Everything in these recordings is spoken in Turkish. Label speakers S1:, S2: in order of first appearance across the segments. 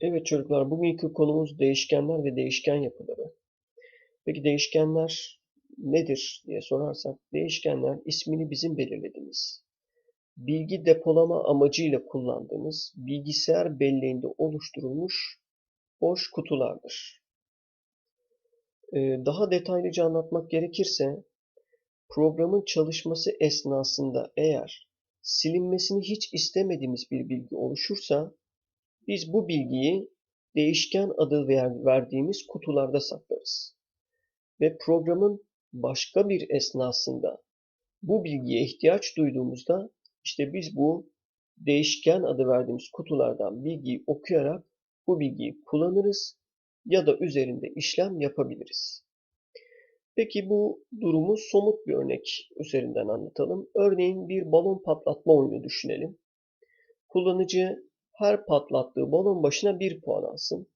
S1: Evet çocuklar, bugünkü konumuz değişkenler ve değişken yapıları. Peki değişkenler nedir diye sorarsak, değişkenler ismini bizim belirlediğimiz, bilgi depolama amacıyla kullandığımız bilgisayar belleğinde oluşturulmuş boş kutulardır. Ee, Daha detaylıca anlatmak gerekirse, programın çalışması esnasında eğer silinmesini hiç istemediğimiz bir bilgi oluşursa, biz bu bilgiyi değişken adı ver- verdiğimiz kutularda saklarız. Ve programın başka bir esnasında bu bilgiye ihtiyaç duyduğumuzda işte biz bu değişken adı verdiğimiz kutulardan bilgiyi okuyarak bu bilgiyi kullanırız ya da üzerinde işlem yapabiliriz. Peki bu durumu somut bir örnek üzerinden anlatalım. Örneğin bir balon patlatma oyunu düşünelim. Kullanıcı her patlattığı balon başına bir puan alsın.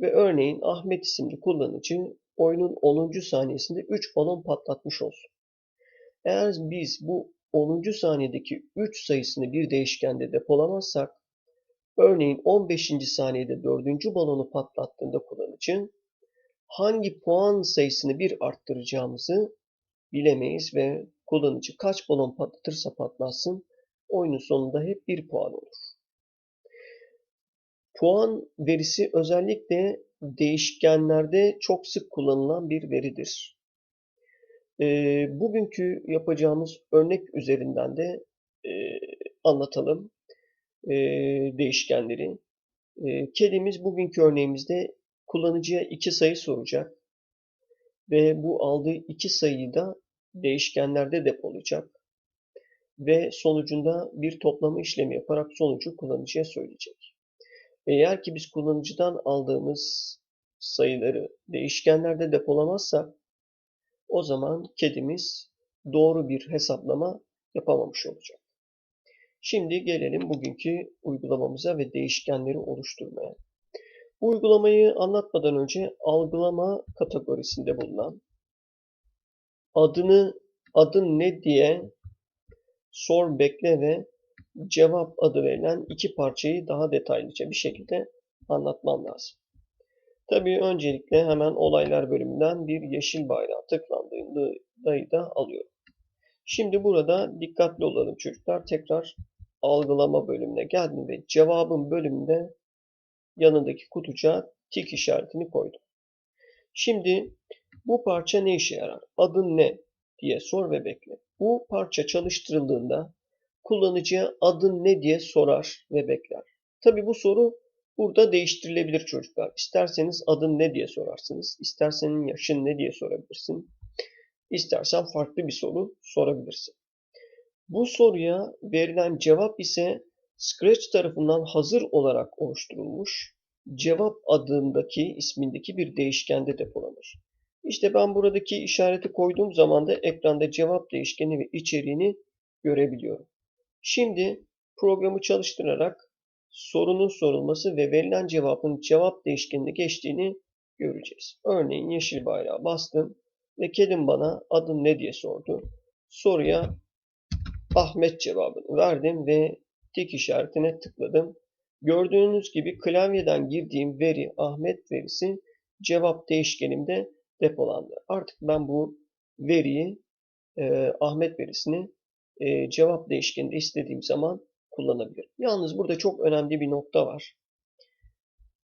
S1: Ve örneğin Ahmet isimli kullanıcı oyunun 10. saniyesinde 3 balon patlatmış olsun. Eğer biz bu 10. saniyedeki 3 sayısını bir değişkende depolamazsak, örneğin 15. saniyede 4. balonu patlattığında kullanıcı hangi puan sayısını bir arttıracağımızı bilemeyiz ve kullanıcı kaç balon patlatırsa patlatsın oyunun sonunda hep bir puan olur. Puan verisi özellikle değişkenlerde çok sık kullanılan bir veridir. Ee, bugünkü yapacağımız örnek üzerinden de e, anlatalım e, değişkenleri. E, kedimiz bugünkü örneğimizde kullanıcıya iki sayı soracak ve bu aldığı iki sayıyı da değişkenlerde depolayacak ve sonucunda bir toplama işlemi yaparak sonucu kullanıcıya söyleyecek. Eğer ki biz kullanıcıdan aldığımız sayıları değişkenlerde depolamazsak o zaman kedimiz doğru bir hesaplama yapamamış olacak. Şimdi gelelim bugünkü uygulamamıza ve değişkenleri oluşturmaya. Bu uygulamayı anlatmadan önce algılama kategorisinde bulunan adını adın ne diye sor, bekle ve cevap adı verilen iki parçayı daha detaylıca bir şekilde anlatmam lazım. Tabii öncelikle hemen olaylar bölümünden bir yeşil bayrağı tıklandığında da alıyorum. Şimdi burada dikkatli olalım çocuklar. Tekrar algılama bölümüne geldim ve cevabın bölümünde yanındaki kutucuğa tik işaretini koydum. Şimdi bu parça ne işe yarar? Adın ne diye sor ve bekle. Bu parça çalıştırıldığında kullanıcıya adın ne diye sorar ve bekler. Tabi bu soru burada değiştirilebilir çocuklar. İsterseniz adın ne diye sorarsınız. İsterseniz yaşın ne diye sorabilirsin. İstersen farklı bir soru sorabilirsin. Bu soruya verilen cevap ise Scratch tarafından hazır olarak oluşturulmuş cevap adındaki ismindeki bir değişkende depolanır. İşte ben buradaki işareti koyduğum zaman da ekranda cevap değişkeni ve içeriğini görebiliyorum. Şimdi programı çalıştırarak sorunun sorulması ve verilen cevabın cevap değişkenine geçtiğini göreceğiz. Örneğin yeşil bayrağı bastım ve kedim bana adın ne diye sordu. Soruya Ahmet cevabını verdim ve tik işaretine tıkladım. Gördüğünüz gibi klavyeden girdiğim veri Ahmet verisi cevap değişkenimde depolandı. Artık ben bu veriyi e, Ahmet verisini e, cevap değişkeninde istediğim zaman kullanabilirim. Yalnız burada çok önemli bir nokta var.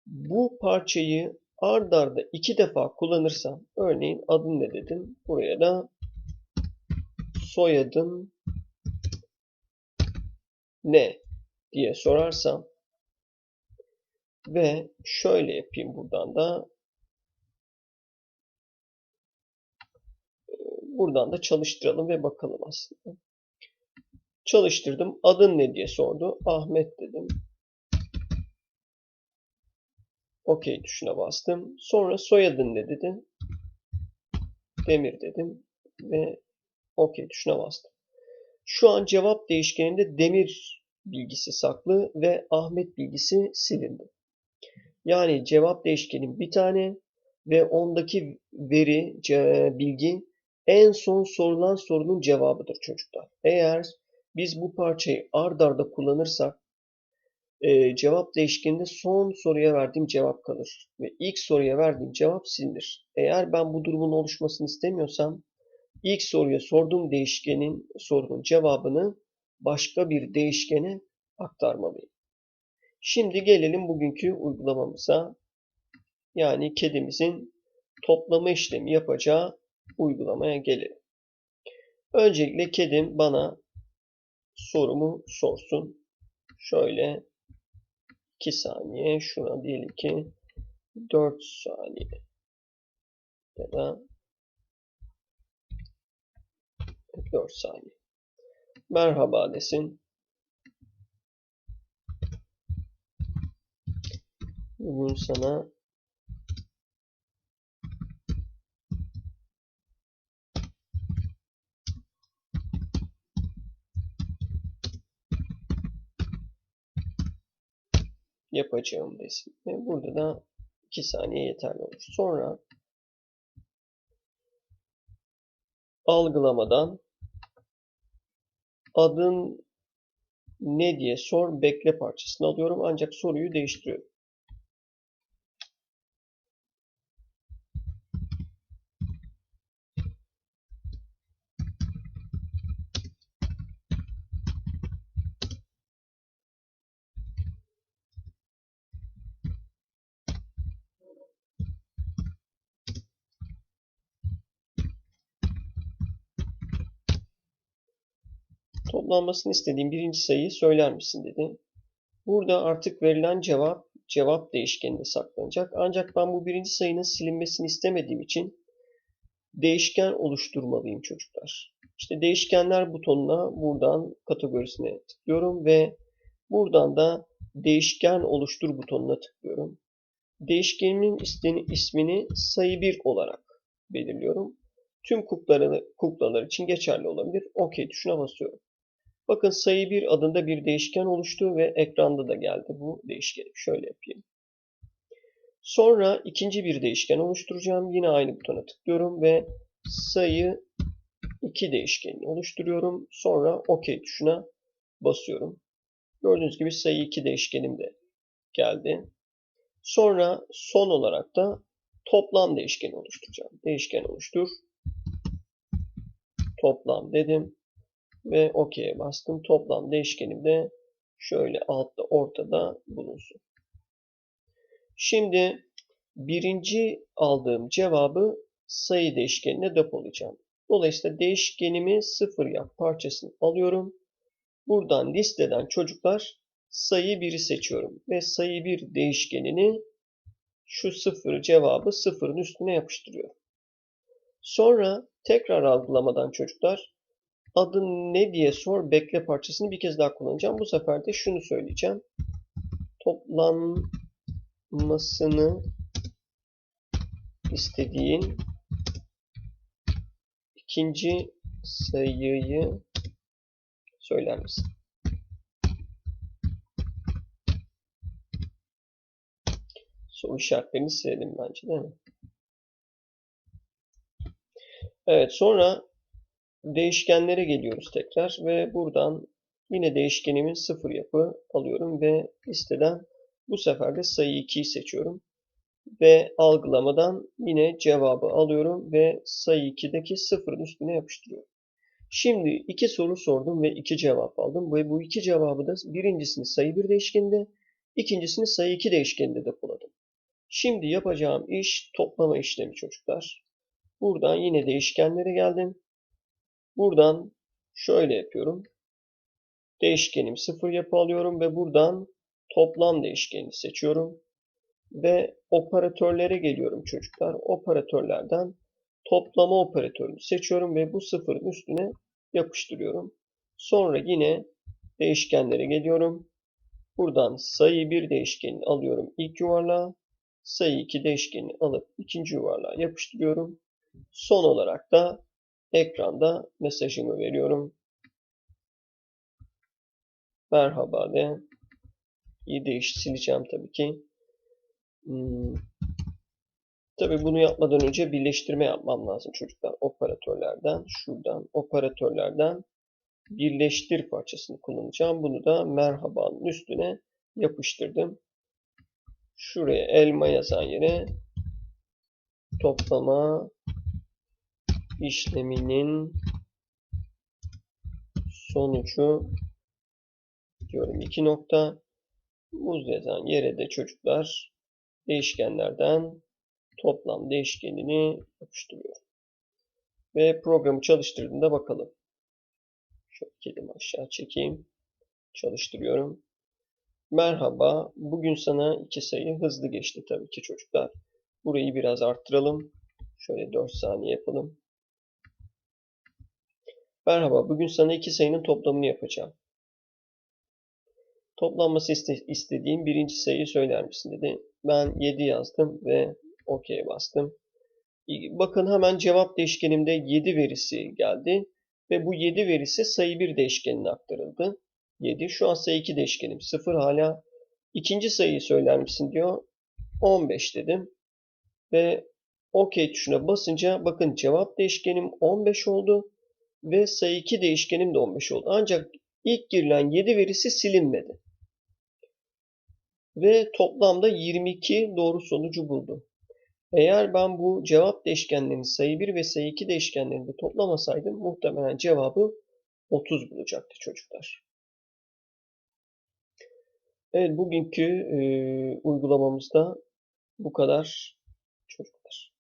S1: Bu parçayı ard arda iki defa kullanırsam, örneğin adın ne dedim, buraya da soyadım ne diye sorarsam ve şöyle yapayım buradan da buradan da çalıştıralım ve bakalım aslında. Çalıştırdım. Adın ne diye sordu. Ahmet dedim. OK tuşuna bastım. Sonra soyadın ne dedi. Demir dedim ve OK tuşuna bastım. Şu an cevap değişkeninde demir bilgisi saklı ve Ahmet bilgisi silindi. Yani cevap değişkenin bir tane ve ondaki veri, bilgi en son sorulan sorunun cevabıdır çocuklar. Eğer biz bu parçayı ard arda kullanırsak e, cevap değişkeninde son soruya verdiğim cevap kalır. Ve ilk soruya verdiğim cevap silinir. Eğer ben bu durumun oluşmasını istemiyorsam ilk soruya sorduğum değişkenin sorunun cevabını başka bir değişkene aktarmalıyım. Şimdi gelelim bugünkü uygulamamıza. Yani kedimizin toplama işlemi yapacağı uygulamaya gelelim. Öncelikle kedim bana sorumu sorsun. Şöyle 2 saniye şuna diyelim ki 4 saniye ya da 4 saniye. Merhaba desin. Bugün sana yapacağım desin. Ve burada da 2 saniye yeterli olur. Sonra algılamadan adın ne diye sor bekle parçasını alıyorum ancak soruyu değiştiriyorum. Toplanmasını istediğim birinci sayıyı söyler misin dedi. Burada artık verilen cevap cevap değişkeninde saklanacak. Ancak ben bu birinci sayının silinmesini istemediğim için değişken oluşturmalıyım çocuklar. İşte değişkenler butonuna buradan kategorisine tıklıyorum ve buradan da değişken oluştur butonuna tıklıyorum. Değişkenimin ismini sayı 1 olarak belirliyorum. Tüm kuklalar, kuklalar için geçerli olabilir. OK tuşuna basıyorum. Bakın sayı 1 adında bir değişken oluştu ve ekranda da geldi bu değişken. Şöyle yapayım. Sonra ikinci bir değişken oluşturacağım. Yine aynı butona tıklıyorum ve sayı 2 değişkenini oluşturuyorum. Sonra OK tuşuna basıyorum. Gördüğünüz gibi sayı 2 değişkenim de geldi. Sonra son olarak da toplam değişkeni oluşturacağım. Değişken oluştur. Toplam dedim ve OK'ye bastım. Toplam değişkenim de şöyle altta ortada bulunsun. Şimdi birinci aldığım cevabı sayı değişkenine depolayacağım. Dolayısıyla değişkenimi sıfır yap parçasını alıyorum. Buradan listeden çocuklar sayı 1'i seçiyorum. Ve sayı 1 değişkenini şu sıfır cevabı sıfırın üstüne yapıştırıyorum. Sonra tekrar algılamadan çocuklar adın ne diye sor bekle parçasını bir kez daha kullanacağım. Bu sefer de şunu söyleyeceğim. Toplanmasını istediğin ikinci sayıyı söyler misin? Soru işaretlerini silelim bence değil mi? Evet sonra değişkenlere geliyoruz tekrar ve buradan yine değişkenimin sıfır yapı alıyorum ve listeden bu sefer de sayı 2'yi seçiyorum. Ve algılamadan yine cevabı alıyorum ve sayı 2'deki sıfırın üstüne yapıştırıyorum. Şimdi iki soru sordum ve iki cevap aldım. Ve bu iki cevabı da birincisini sayı 1 değişkeninde, ikincisini sayı 2 değişkeninde depoladım. Şimdi yapacağım iş toplama işlemi çocuklar. Buradan yine değişkenlere geldim. Buradan şöyle yapıyorum. Değişkenim sıfır yapı alıyorum ve buradan toplam değişkeni seçiyorum. Ve operatörlere geliyorum çocuklar. Operatörlerden toplama operatörünü seçiyorum ve bu sıfırın üstüne yapıştırıyorum. Sonra yine değişkenlere geliyorum. Buradan sayı 1 değişkenini alıyorum ilk yuvarlığa. Sayı 2 değişkenini alıp ikinci yuvarlığa yapıştırıyorum. Son olarak da ekranda mesajımı veriyorum. Merhaba de. İyi değiş sileceğim tabii ki. Hmm. Tabii bunu yapmadan önce birleştirme yapmam lazım çocuklar. Operatörlerden, şuradan operatörlerden birleştir parçasını kullanacağım. Bunu da merhabanın üstüne yapıştırdım. Şuraya elma yazan yere toplama işleminin sonucu diyorum iki nokta muz yazan yere de çocuklar değişkenlerden toplam değişkenini yapıştırıyorum. Ve programı çalıştırdığında bakalım. Şöyle kelime aşağı çekeyim. Çalıştırıyorum. Merhaba. Bugün sana iki sayı hızlı geçti tabii ki çocuklar. Burayı biraz arttıralım. Şöyle 4 saniye yapalım. Merhaba. Bugün sana iki sayının toplamını yapacağım. Toplanması iste istediğim birinci sayıyı söyler misin dedi. Ben 7 yazdım ve OK bastım. Bakın hemen cevap değişkenimde 7 verisi geldi. Ve bu 7 verisi sayı 1 değişkenine aktarıldı. 7. Şu an sayı 2 değişkenim 0 hala. İkinci sayıyı söyler misin diyor. 15 dedim. Ve OK tuşuna basınca bakın cevap değişkenim 15 oldu. Ve sayı 2 değişkenim de 15 oldu. Ancak ilk girilen 7 verisi silinmedi. Ve toplamda 22 doğru sonucu buldu. Eğer ben bu cevap değişkenlerini sayı 1 ve sayı 2 değişkenlerini de toplamasaydım muhtemelen cevabı 30 bulacaktı çocuklar. Evet bugünkü e, uygulamamızda bu kadar çocuklar.